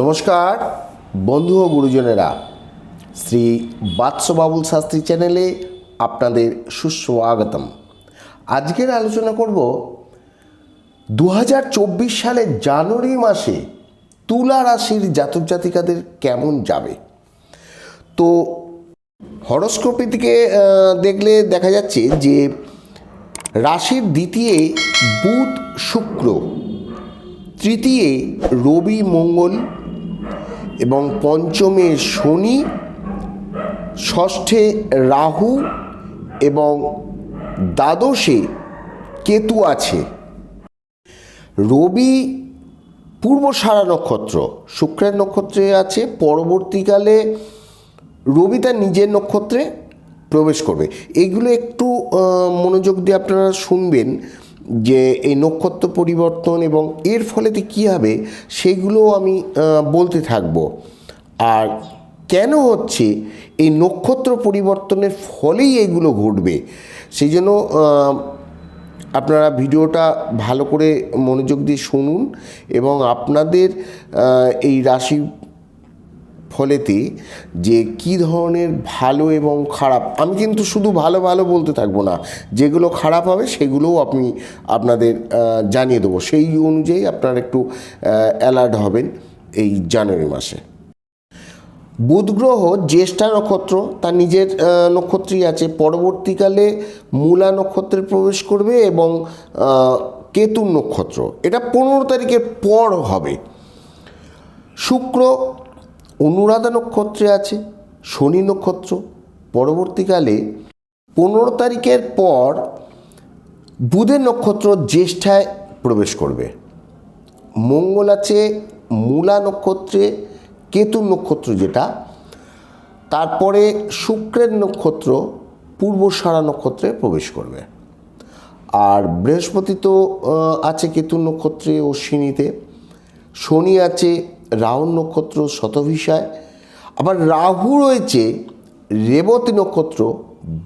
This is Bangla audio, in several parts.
নমস্কার, বন্ধু ও গুরুজনেরা। শ্রী বাবুল শাস্ত্রী চ্যানেলে আপনাদের সুস্বাগতম। আজকের আলোচনা করব দু সালের জানুয়ারি মাসে তুলা রাশির জাতক জাতিকাদের কেমন যাবে? তো হরস্কোপের থেকে দেখলে দেখা যাচ্ছে যে রাশির দ্বিতীয় বুধ শুক্র, তৃতীয়ে রবি মঙ্গল এবং পঞ্চমে শনি, ষষ্ঠে রাহু এবং দ্বাদশে কেতু আছে। রবি পূর্ব সারা নক্ষত্র, শুক্রের নক্ষত্রে আছে, পরবর্তীকালে রবি তার নিজের নক্ষত্রে প্রবেশ করবে। এইগুলো একটু মনোযোগ দিয়ে আপনারা শুনবেন। যে এই নক্ষত্র পরিবর্তন এবং এর ফলেতে কী হবে সেগুলো আমি বলতে থাকব। আর কেন হচ্ছে এই নক্ষত্র পরিবর্তনের ফলেই এগুলো ঘটবে? সেই জন্য আপনারা ভিডিওটা ভালো করে মনোযোগ দিয়ে শুনুন এবং আপনাদের এই রাশি ফলেতে যে কি ধরনের ভালো এবং খারাপ, আমি কিন্তু শুধু ভালো ভালো বলতে থাকব না, যেগুলো খারাপ হবে সেগুলোও আপনি আপনাদের জানিয়ে দেবো। সেই অনুযায়ী আপনারা একটু অ্যালার্ট হবেন এই জানুয়ারি মাসে। বুধ গ্রহ জ্যেষ্ঠা নক্ষত্র, তার নিজের নক্ষত্রই আছে। পরবর্তীকালে মূলা নক্ষত্রে প্রবেশ করবে এবং কেতুর নক্ষত্র। এটা পনেরো তারিখের পর হবে। শুক্র অনুরাধা নক্ষত্রে আছে, শনি নক্ষত্র। পরবর্তীকালে পনেরো তারিখের পর বুধের নক্ষত্র জ্যেষ্ঠায় প্রবেশ করবে। মঙ্গল আছে, মূলা নক্ষত্রে কেতুর নক্ষত্র যেটা। তারপরে শুক্রের নক্ষত্র পূর্ব সারা নক্ষত্রে প্রবেশ করবে। আর বৃহস্পতি তো আছে কেতুর নক্ষত্রে অশ্বিনীতে শনি আছে রাহু নক্ষত্র শতভিষায় আবার রাহু রয়েছে রেবতী নক্ষত্র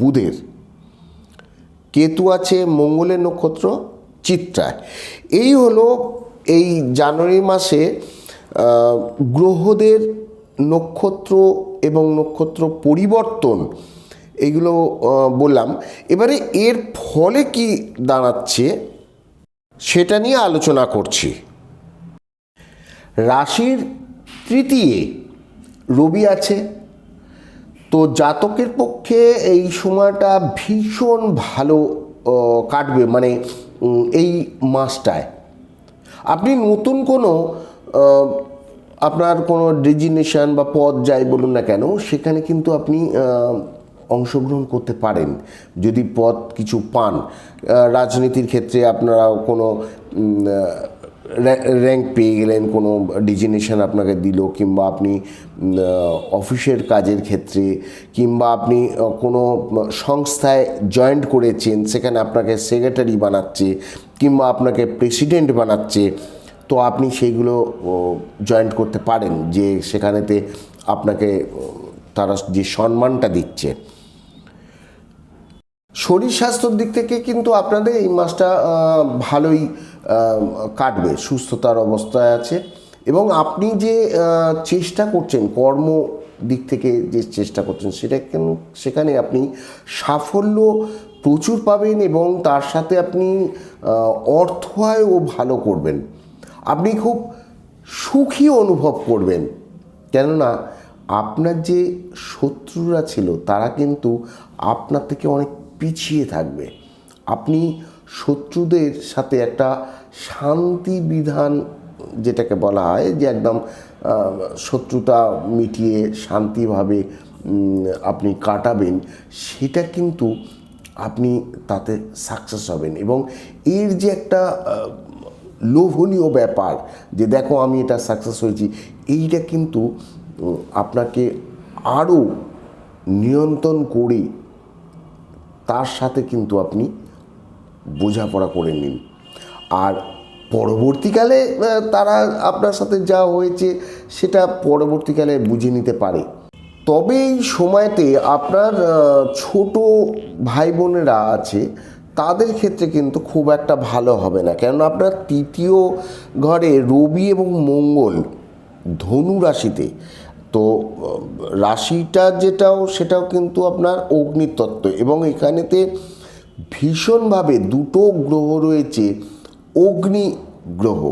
বুধের। কেতু আছে মঙ্গলের নক্ষত্র চিত্রায়। এই হলো এই জানুয়ারি মাসে গ্রহদের নক্ষত্র এবং নক্ষত্র পরিবর্তন, এগুলো বললাম। এবারে এর ফলে কি দাঁড়াচ্ছে সেটা নিয়ে আলোচনা করছি। রাশির তৃতীয় রবি আছে। তো জাতকের পক্ষে এই সময়টা ভীষণ ভালো কাটবে মানে এই মাসটায়। আপনি নতুন কোনো আপনার কোনো ডেজিনেশন বা পদ যাই বলুন না কেন, সেখানে কিন্তু আপনি অংশগ্রহণ করতে পারেন, যদি পদ কিছু পান। রাজনীতির ক্ষেত্রে আপনারা কোনো র্যাঙ্ক পেয়ে গেলেন, কোনো ডিজিনেশন আপনাকে দিল, কিংবা আপনি অফিসের কাজের ক্ষেত্রে, কিংবা আপনি কোনো সংস্থায় জয়েন্ট করেছেন, সেখানে আপনাকে সেক্রেটারি বানাচ্ছে, কিংবা আপনাকে প্রেসিডেন্ট বানাচ্ছে, তো আপনি সেইগুলো জয়েন্ট করতে পারেন, যে সেখানেতে আপনাকে তারা যে সম্মানটা দিচ্ছে। শরীর স্বাস্থ্যর দিক থেকে কিন্তু আপনাদের এই মাসটা ভালোই কাটবে, সুস্থতার অবস্থায় আছে। এবং আপনি যে চেষ্টা করছেন, কর্ম দিক থেকে যে চেষ্টা করছেন, সেটা কেন, সেখানে আপনি সাফল্য প্রচুর পাবেন এবং তার সাথে আপনি অর্থ আয়ও ভালো করবেন। আপনি খুব সুখী অনুভব করবেন। কেননা, আপনার যে শত্রুরা ছিল, তারা কিন্তু আপনার থেকে অনেক পিছিয়ে থাকবে। আপনি শত্রুদের সাথে একটা শান্তি বিধান যেটাকে বলা হয়, যে একদম শত্রুতা মিটিয়ে শান্তিভাবে আপনি কাটাবেন, সেটা কিন্তু আপনি তাতে সাকসেস হবেন। এবং এর যে একটা লোভনীয় ব্যাপার, যে দেখো আমি এটা সাকসেস হয়েছি, এইটা কিন্তু আপনাকে আরও নিয়ন্ত্রণ করে তার সাথে কিন্তু আপনি বোঝাপড়া করে নিন। আর পরবর্তীকালে তারা আপনার সাথে যা হয়েছে, সেটা পরবর্তীকালে বুঝে নিতে পারে। তবে এই সময়তে আপনার ছোট ভাই বোনেরা আছে, তাদের ক্ষেত্রে কিন্তু খুব একটা ভালো হবে না। কেননা আপনার তৃতীয় ঘরে রবি এবং মঙ্গল ধনু রাশিতে, তো রাশিটা যেটাও, সেটাও কিন্তু আপনার অগ্নিতত্ত্ব। এবং এখানেতে ভীষণভাবে দুটো গ্রহ রয়েছে, অগ্নি গ্রহ,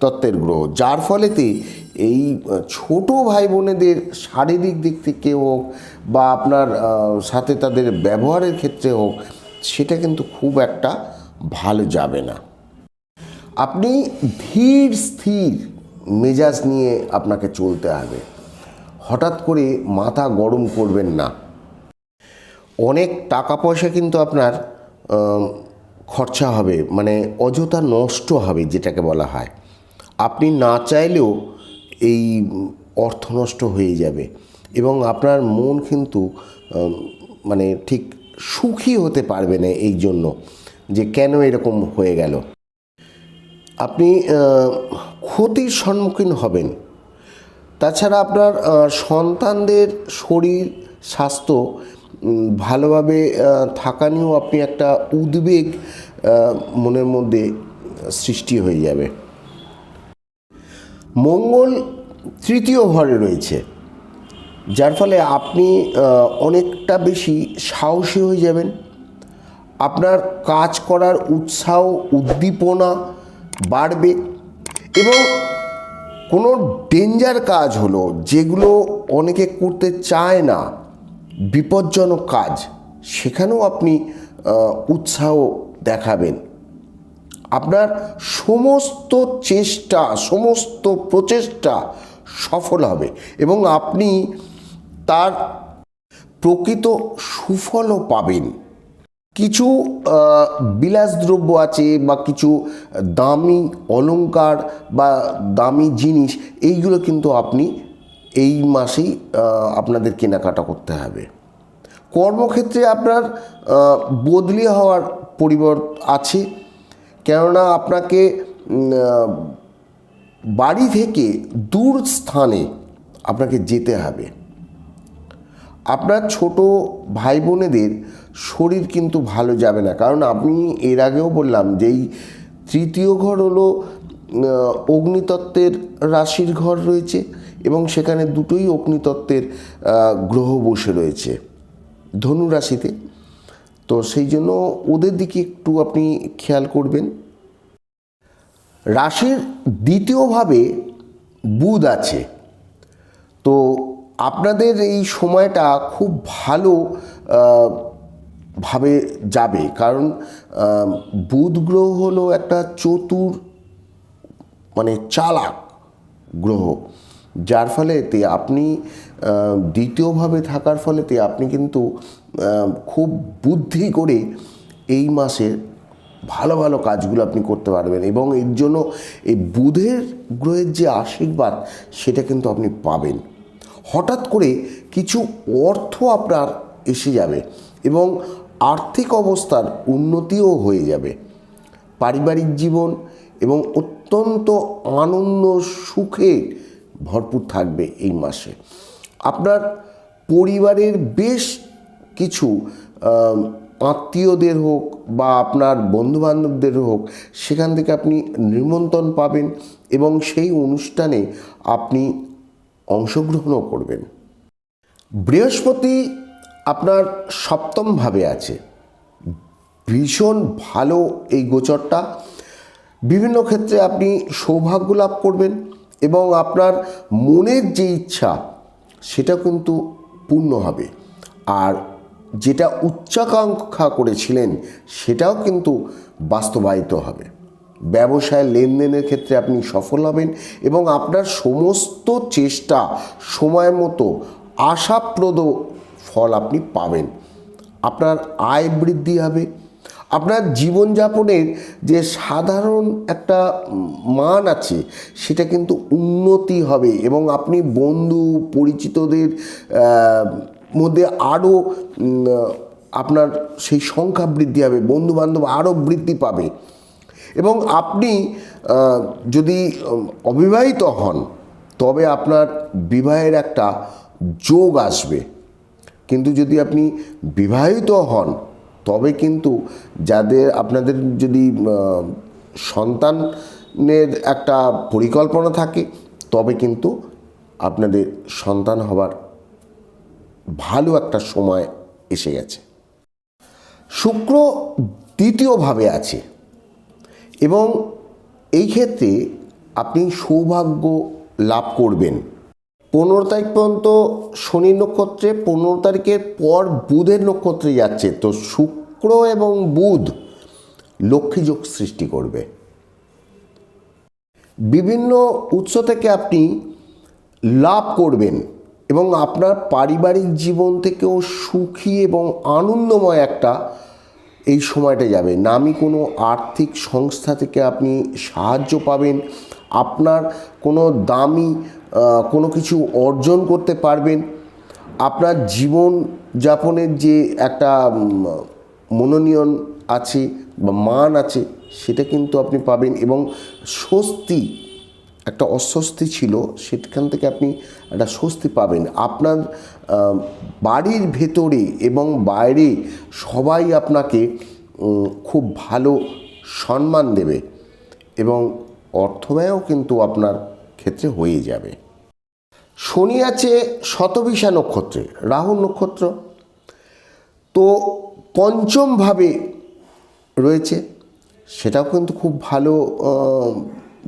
তত্ত্বের গ্রহ। যার ফলেতে এই ছোট ভাই বোনেদের শারীরিক দিক থেকে হোক বা আপনার সাথে তাদের ব্যবহারের ক্ষেত্রে হোক, সেটা কিন্তু খুব একটা ভালো যাবে না। আপনি ধীর, স্থির মেজাজ নিয়ে আপনাকে চলতে হবে। হঠাৎ করে মাথা গরম করবেন না। অনেক টাকা পয়সা কিন্তু আপনার খরচা হবে মানে অযথা নষ্ট হবে যেটাকে বলা হয়। আপনি না চাইলেও এই অর্থ নষ্ট হয়ে যাবে এবং আপনার মন কিন্তু মানে ঠিক সুখী হতে পারবে না এই জন্য যে কেন এরকম হয়ে গেল। আপনি ক্ষতির সম্মুখীন হবেন। তাছাড়া আপনার সন্তানদের শরীর স্বাস্থ্য ভালোভাবে থাকা নিয়েও আপনি একটা উদ্বেগ মনের মধ্যে সৃষ্টি হয়ে যাবে। মঙ্গল তৃতীয় ঘরে রয়েছে, যার ফলে আপনি অনেকটা বেশি সাহসী হয়ে যাবেন। আপনার কাজ করার উৎসাহ, উদ্দীপনা বাড়বে এবং কোনো ডেঞ্জার কাজ হলো যেগুলো অনেকে করতে চায় না। বিপজ্জনক কাজ, সেখানেও আপনি উৎসাহ দেখাবেন। আপনার সমস্ত চেষ্টা, সমস্ত প্রচেষ্টা সফল হবে এবং আপনি তার প্রকৃত সুফলও পাবেন। কিছু বিলাসদ্রব্য আছে বা কিছু দামি অলংকার বা দামি জিনিস, এইগুলো কিন্তু আপনি এই মাসেই আপনাদের কেনাকাটা করতে হবে। কর্মক্ষেত্রে আপনার বদলি হওয়ার পরিবর আছে। কেননা আপনাকে বাড়ি থেকে দূর স্থানে আপনাকে যেতে হবে। আপনার ছোট ভাই বোনেদের শরীর কিন্তু ভালো যাবে না। কারণ আমি এর আগেও বললাম যে এই তৃতীয় ঘর হলো অগ্নিতত্ত্বের রাশির ঘর রয়েছে। সেখানে দুটোই অগ্নিতত্ত্বের গ্রহ বসে রয়েছে ধনু রাশিতে তো সেই জন্য ওদের দিকে একটু আপনি খেয়াল করবেন। রাশির দ্বিতীয়ভাবে বুধ আছে। তো আপনাদের এই সময়টা খুব ভালো ভাবে যাবে। কারণ বুধ গ্রহ হলো একটা চতুর মানে চালাক গ্রহ। যার ফলে ফলেতে আপনি দ্বিতীয়ভাবে থাকার ফলেতে আপনি কিন্তু খুব বুদ্ধি করে এই মাসের ভালো ভালো কাজগুলো আপনি করতে পারবেন এবং এর জন্য এই বুধের গ্রহের যে আশীর্বাদ, সেটা কিন্তু আপনি পাবেন। হঠাৎ করে কিছু অর্থ আপনার এসে যাবে এবং আর্থিক অবস্থার উন্নতিও হয়ে যাবে। পারিবারিক জীবন এবং অত্যন্ত আনন্দ, সুখে ভরপুর থাকবে এই মাসে। আপনার পরিবারের বেশ কিছু আত্মীয়দের হোক বা আপনার বন্ধুবান্ধবদের হোক, সেখান থেকে আপনি নিমন্ত্রণ পাবেন এবং সেই অনুষ্ঠানে আপনি অংশগ্রহণও করবেন। বৃহস্পতি আপনার সপ্তমভাবে আছে। ভীষণ ভালো এই গোচরটা। বিভিন্ন ক্ষেত্রে আপনি সৌভাগ্য লাভ করবেন। এবং আপনার মনের যে ইচ্ছা, সেটা কিন্তু পূর্ণ হবে। আর যেটা উচ্চাকাঙ্ক্ষা করেছিলেন, সেটাও কিন্তু বাস্তবায়িত হবে। ব্যবসায় লেনদেনের ক্ষেত্রে আপনি সফল হবেন এবং আপনার সমস্ত চেষ্টা, সময় মতো আশাপ্রদ ফল আপনি পাবেন। আপনার আয় বৃদ্ধি হবে আপনার জীবনযাপনের যে সাধারণ একটা মান আছে, সেটা কিন্তু উন্নতি হবে এবং আপনি বন্ধু, পরিচিতদের মধ্যে আরও আপনার সেই সংখ্যা বৃদ্ধি হবে বন্ধু বান্ধব আরও বৃদ্ধি পাবে। এবং আপনি যদি অবিবাহিত হন, তবে আপনার বিবাহের একটা যোগ আসবে। কিন্তু যদি আপনি বিবাহিত হন তবে কিন্তু যাদের, আপনাদের যদি সন্তানের একটা পরিকল্পনা থাকে, তবে কিন্তু আপনাদের সন্তান হবার ভালো একটা সময় এসে গেছে। শুক্র দ্বিতীয়ভাবে আছে এবং এই ক্ষেত্রে আপনি সৌভাগ্য লাভ করবেন। পনেরো তারিখ পর্যন্ত শনি নক্ষত্রে, পনেরো তারিখের পর বুধের নক্ষত্রে যাচ্ছে। তো শুক্র এবং বুধ লক্ষ্মীযোগ সৃষ্টি করবে। বিভিন্ন উৎস থেকে আপনি লাভ করবেন এবং আপনার পারিবারিক জীবন থেকেও সুখী এবং আনন্দময় একটা এই সময়টা যাবে। নামি কোনো আর্থিক সংস্থা থেকে আপনি সাহায্য পাবেন, আপনার কোনো দামি কোনো কিছু অর্জন করতে পারবেন। আপনার জীবন যাপনের যে একটা মনোনিয়ন আছে বা মান আছে, সেটা কিন্তু আপনি পাবেন এবং স্বস্তি, একটা অস্বস্তি ছিল, সেখান থেকে আপনি একটা স্বস্তি পাবেন। আপনার বাড়ির ভেতরে এবং বাইরে সবাই আপনাকে খুব ভালো সম্মান দেবে এবং অর্থব্যয়ও কিন্তু আপনার ক্ষেত্রে হয়ে যাবে। শনি আছে শতবিশা নক্ষত্রে, রাহু নক্ষত্র। তো পঞ্চমভাবে রয়েছে, সেটাও কিন্তু খুব ভালো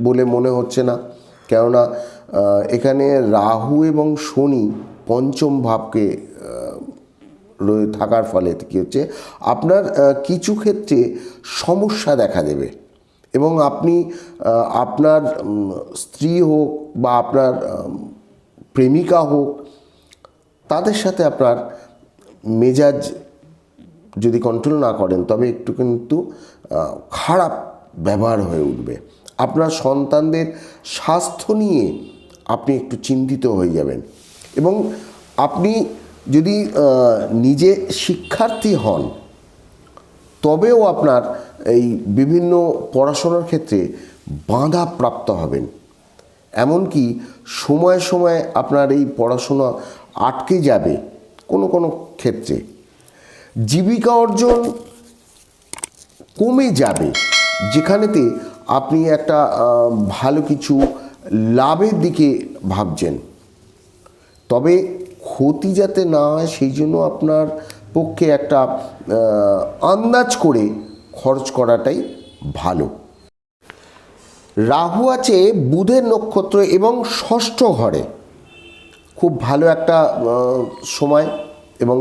বলে মনে হচ্ছে না। কেননা এখানে রাহু এবং শনি পঞ্চম ভাবকে থাকার ফলে কী হচ্ছে, আপনার কিছু ক্ষেত্রে সমস্যা দেখা দেবে। এবং আপনি আপনার স্ত্রী হোক বা আপনার প্রেমিকা হোক, তাদের সাথে আপনার মেজাজ যদি কন্ট্রোল না করেন, তবে একটু কিন্তু খারাপ ব্যবহার হয়ে উঠবে। আপনার সন্তানদের স্বাস্থ্য নিয়ে আপনি একটু চিন্তিত হয়ে যাবেন। এবং আপনি যদি নিজে শিক্ষার্থী হন, তবেও আপনার এই বিভিন্ন পড়াশোনার ক্ষেত্রে বাধা প্রাপ্ত হবেন। এমনকি সময়ে সময়ে আপনার এই পড়াশোনা আটকে যাবে, কোনো কোনো ক্ষেত্রে। জীবিকা অর্জন কমে যাবে, যেখানেতে আপনি একটা ভালো কিছু লাভের দিকে ভাবছেন। তবে ক্ষতি যাতে না হয়, সেই জন্য আপনার পক্ষে একটা আন্দাজ করে খরচ করাটাই ভালো। রাহু আছে বুধের নক্ষত্র এবং ষষ্ঠ ঘরে। খুব ভালো একটা সময় এবং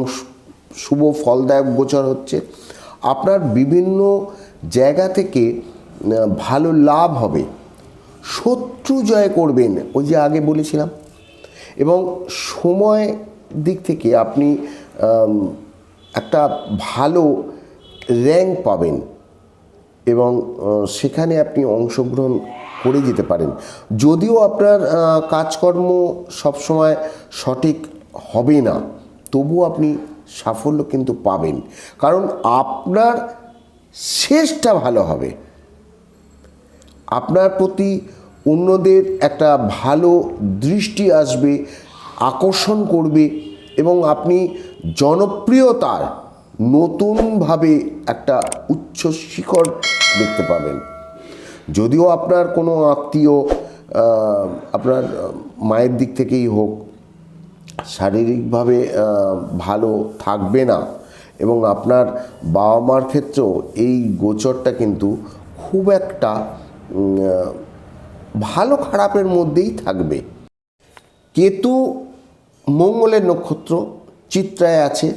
শুভ ফলদায়ক গোচর হচ্ছে, আপনার বিভিন্ন জায়গা থেকে ভালো লাভ হবে। শত্রু জয় করবেন, ওই যে আগে বলেছিলাম। এবং সময় দিক থেকে আপনি একটা ভালো র্যাঙ্ক পাবেন এবং সেখানে আপনি অংশগ্রহণ করে যেতে পারেন। যদিও আপনার কাজকর্ম সবসময় সঠিক হবে না, তবুও আপনি সাফল্য কিন্তু পাবেন। কারণ আপনার শেষটা ভালো হবে। আপনার প্রতি অন্যদের একটা ভালো দৃষ্টি আসবে, আকর্ষণ করবে এবং আপনি জনপ্রিয়তার নতুনভাবে একটা উচ্চ শিখর দেখতে পাবেন। যদিও আপনার কোনো আত্মীয় আপনার মায়ের দিক থেকেই হোক শারীরিকভাবে ভালো থাকবে না এবং আপনার বাবা মার ক্ষেত্রেও এই গোচরটা কিন্তু খুব একটা ভালো খারাপের মধ্যেই থাকবে। কেতু মঙ্গলের নক্ষত্র চিত্রায় আছে।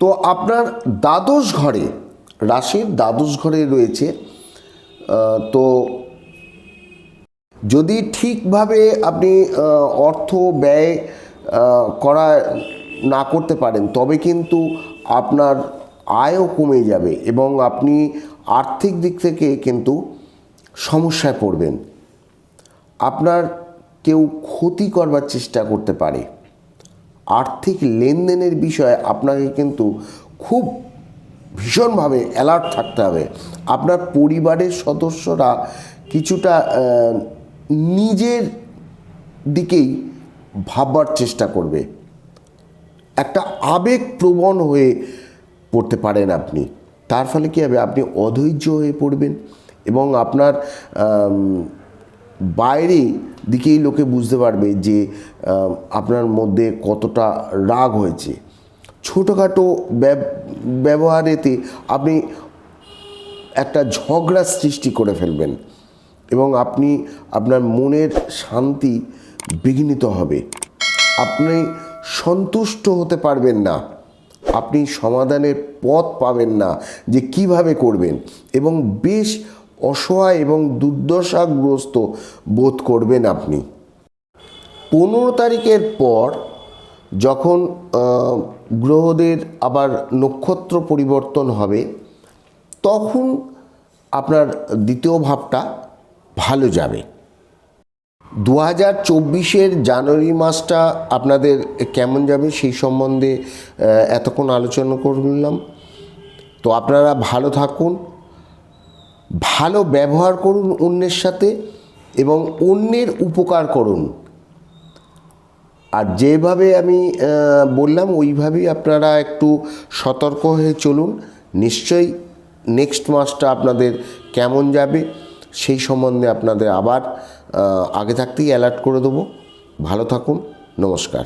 তো আপনার দ্বাদশ ঘরে, রাশির দ্বাদশ ঘরে রয়েছে তো যদি ঠিকভাবে আপনি অর্থ ব্যয় করা না করতে পারেন, তবে কিন্তু আপনার আয়ও কমে যাবে এবং আপনি আর্থিক দিক থেকে কিন্তু সমস্যায় পড়বেন। আপনার কেউ ক্ষতি করবার চেষ্টা করতে পারে। আর্থিক লেনদেনের বিষয়ে আপনাকে কিন্তু খুব ভীষণভাবে অ্যালার্ট থাকতে হবে। আপনার পরিবারের সদস্যরা কিছুটা নিজের দিকেই ভাববার চেষ্টা করবে। একটা আবেগপ্রবণ হয়ে পড়তে পারেন আপনি। তার ফলে কী হবে? আপনি অধৈর্য হয়ে পড়বেন এবং আপনার বাইরে দিকেই লোকে বুঝতে পারবে যে আপনার মধ্যে কতটা রাগ হয়েছে। ছোটোখাটো ব্যবহারেতে আপনি একটা ঝগড়া সৃষ্টি করে ফেলবেন। এবং আপনি আপনার মনের শান্তি বিঘ্নিত হবে। আপনি সন্তুষ্ট হতে পারবেন না। আপনি সমাধানের পথ পাবেন না যে কীভাবে করবেন এবং বেশ অসহায় এবং দুর্দশাগ্রস্ত বোধ করবেন আপনি। পনেরো তারিখের পর যখন গ্রহদের আবার নক্ষত্র পরিবর্তন হবে, তখন আপনার দ্বিতীয় ভাবটা ভালো যাবে। দু হাজার চব্বিশের জানুয়ারি মাসটা আপনাদের কেমন যাবে সেই সম্বন্ধে এতক্ষণ আলোচনা করলাম। তো আপনারা ভালো থাকুন, ভালো ব্যবহার করুন অন্যের সাথে এবং অন্যের উপকার করুন। আর যেভাবে আমি বললাম, ওইভাবেই আপনারা একটু সতর্ক হয়ে চলুন। নিশ্চয়ই নেক্সট মাসটা আপনাদের কেমন যাবে সেই সম্বন্ধে আপনাদের আবার আগে থাকতেই অ্যালার্ট করে দেবো। ভালো থাকুন নমস্কার।